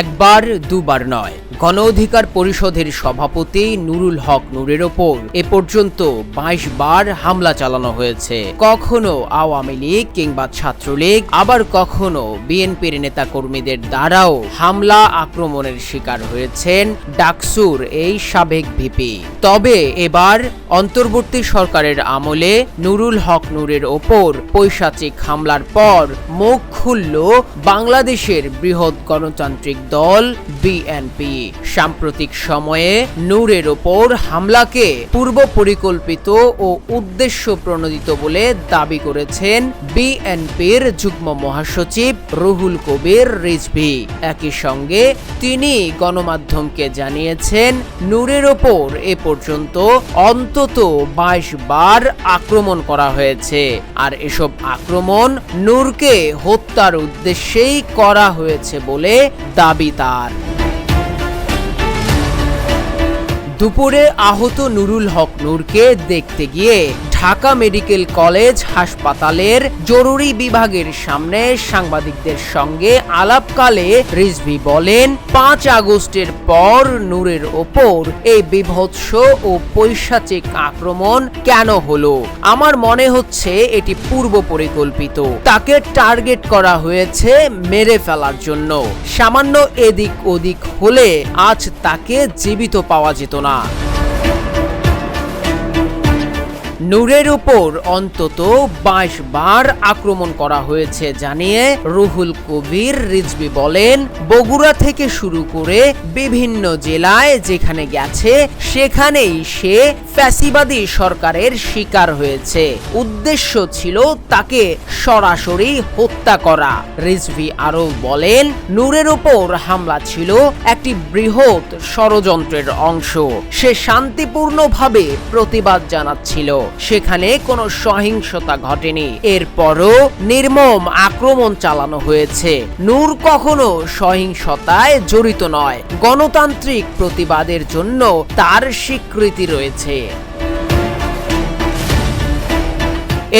একবার, দুবার নয়। গণ অধিকার পরিষদের সভাপতি নুরুল হক নুরের ওপর। এ পর্যন্ত বাইশ বার হামলা চালানো হয়েছে। কখনো আওয়ামী লীগ কিংবা ছাত্রলীগ, আবার কখনো বিএনপির নেতাকর্মীদের দ্বারাও হামলা আক্রমণের শিকার হয়েছেন ডাকসুর এই সাবেক ভিপি। তবে এবার অন্তর্বর্তী সরকারের আমলে নুরুল হক নুরের ওপর পৈশাচিক হামলার পর মুখ খুলল বাংলাদেশের বৃহৎ গণতান্ত্রিক দল বিএনপি সাম্প্রতিক সময়ে নূরের ওপর হামলাকে পূর্ব পরিকল্পিত ও উদ্দেশ্য প্রণোদিত বলে দাবি করেছেন বিএনপির যুগ্ম মহাসচিব রুহুল কবির রিজভি। একই সঙ্গে তিনি গণমাধ্যমকে জানিয়েছেন, নূরের ওপর এ পর্যন্ত অন্তত বাইশ বার আক্রমণ করা হয়েছে। আর এসব আক্রমণ নূরকে হত্যার উদ্দেশ্যেই করা হয়েছে বলে দাবি তার। দুপুরে আহত নুরুল হক নূরকে দেখতে গিয়ে ঢাকা মেডিকেল কলেজ হাসপাতালের জরুরি বিভাগের সামনে সাংবাদিকদের সঙ্গে আলাপকালে রিজভি বলেন, পাঁচ আগস্টের পর নূরের ওপর এই বিভৎস ও পৈশাচিক আক্রমণ কেন হলো? আমার মনে হচ্ছে এটি পূর্ব পরিকল্পিত। তাকে টার্গেট করা হয়েছে মেরে ফেলার জন্য। সামান্য এদিক ওদিক হলে আজ তাকে জীবিত পাওয়া যেত না। নূরের উপর অন্তত বাইশ বার আক্রমণ করা হয়েছে জানিয়ে রুহুল কবির রিজবি বলেন, বগুড়া থেকে শুরু করে বিভিন্ন জেলায় যেখানে গেছে, সেখানেই সে ফ্যাসিবাদী সরকারের শিকার হয়েছে। উদ্দেশ্য ছিল তাকে সরাসরি হত্যা করা। রিজভি আরও বলেন, নূরের ওপর হামলা ছিল একটি বৃহৎ ষড়যন্ত্রের অংশ। সে শান্তিপূর্ণভাবে প্রতিবাদ জানাচ্ছিল। সেখানে কোনো সহিংসতা ঘটেনি। এরপরও নির্মম আক্রমণ চালানো হয়েছে। নূর কখনো সহিংসতায় জড়িত নয়। গণতান্ত্রিক প্রতিবাদের জন্য তার স্বীকৃতি রয়েছে।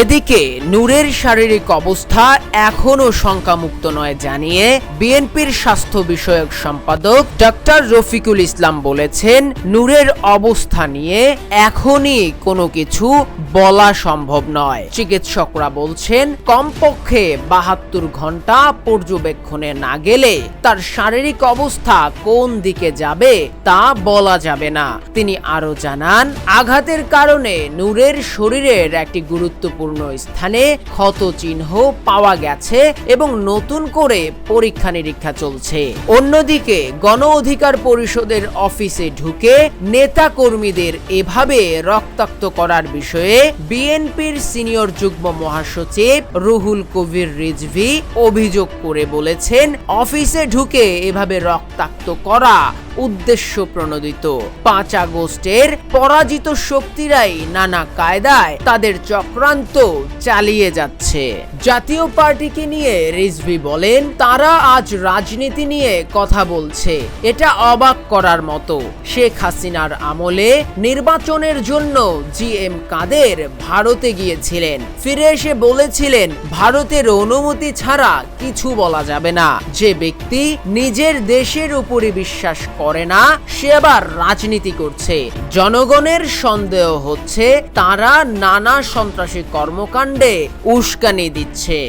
এদিকে নূরের শারীরিক অবস্থা এখনও শঙ্কামুক্ত নয় জানিয়ে বিএনপির স্বাস্থ্য বিষয়ক সম্পাদক ডক্টর রফিকুল ইসলাম বলেছেন, নূরের অবস্থা নিয়ে এখনই কোনো কিছু বলা সম্ভব নয়। চিকিৎসকরা বলছেন, কমপক্ষে বাহাত্তর ঘণ্টা পর্যবেক্ষণে না গেলে তার শারীরিক অবস্থা কোন দিকে যাবে তা বলা যাবে না। তিনি আরও জানান, আঘাতের কারণে নূরের শরীরের একটি গুরুত্বপূর্ণ স্থানে ক্ষত চিহ্ন পাওয়া গেছে এবং নতুন করে পরীক্ষা নিরীক্ষা চলছে। অন্যদিকে, গণ অধিকার পরিষদের অফিসে ঢুকে নেতা কর্মীদের এভাবে রক্তাক্ত করার বিষয়ে বিএনপির সিনিয়র যুগ্ম মহাসচিব রুহুল কবির রিজভি অভিযোগ করে বলেছেন, অফিসে ঢুকে এভাবে রক্তাক্ত করা উদ্দেশ্য প্রণোদিত। পাঁচ আগস্টের পরাজিত শক্তিরাই নানা কায়দায় তাদের চক্রান্ত চালিয়ে যাচ্ছে। জাতীয় পার্টিকে নিয়ে রিজভি বলেন, তারা আজ রাজনীতি নিয়ে কথা বলছে। এটা অবাক করার মতো। শেখ হাসিনার আমলে নির্বাচনের জন্য জি এম কাদের ভারতে গিয়েছিলেন। ফিরে এসে বলেছিলেন, ভারতের অনুমতি ছাড়া কিছু বলা যাবে না। যে ব্যক্তি নিজের দেশের উপরে বিশ্বাস করে না, সে আবার রাজনীতি করছে। জনগণের সন্দেহ হচ্ছে, তারা নানা সন্ত্রাসী কর্মকাণ্ডে উস্কানি দিচ্ছে।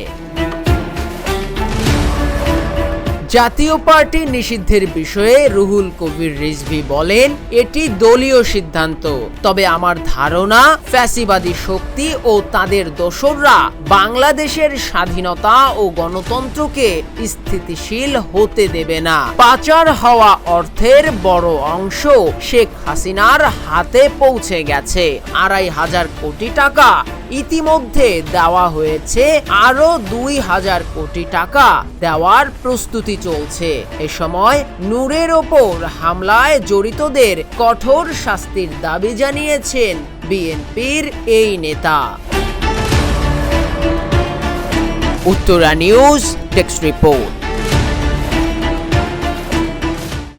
জাতীয় পার্টি নিষিদ্ধের বিষয়ে রুহুল কবির রিজভি বলেন, এটি দলীয় সিদ্ধান্ত। তবে আমার ধারণা, ফ্যাসিবাদী শক্তি ও তাদের দোসররা বাংলাদেশের স্বাধীনতা ও গণতন্ত্রকে স্থিতিশীল হতে দেবে না। পাচার হওয়া অর্থের বড় অংশ শেখ হাসিনার হাতে পৌঁছে গেছে। আড়াই হাজার কোটি টাকা ইতিমধ্যে দেওয়া হয়েছে আরও দুই হাজার কোটি টাকা দেওয়ার প্রস্তুতি চলছে। এ সময় নূরের ওপর হামলায় জড়িতদের কঠোর শাস্তির দাবি জানিয়েছেন বিএনপির এই নেতা। Uttara news text report.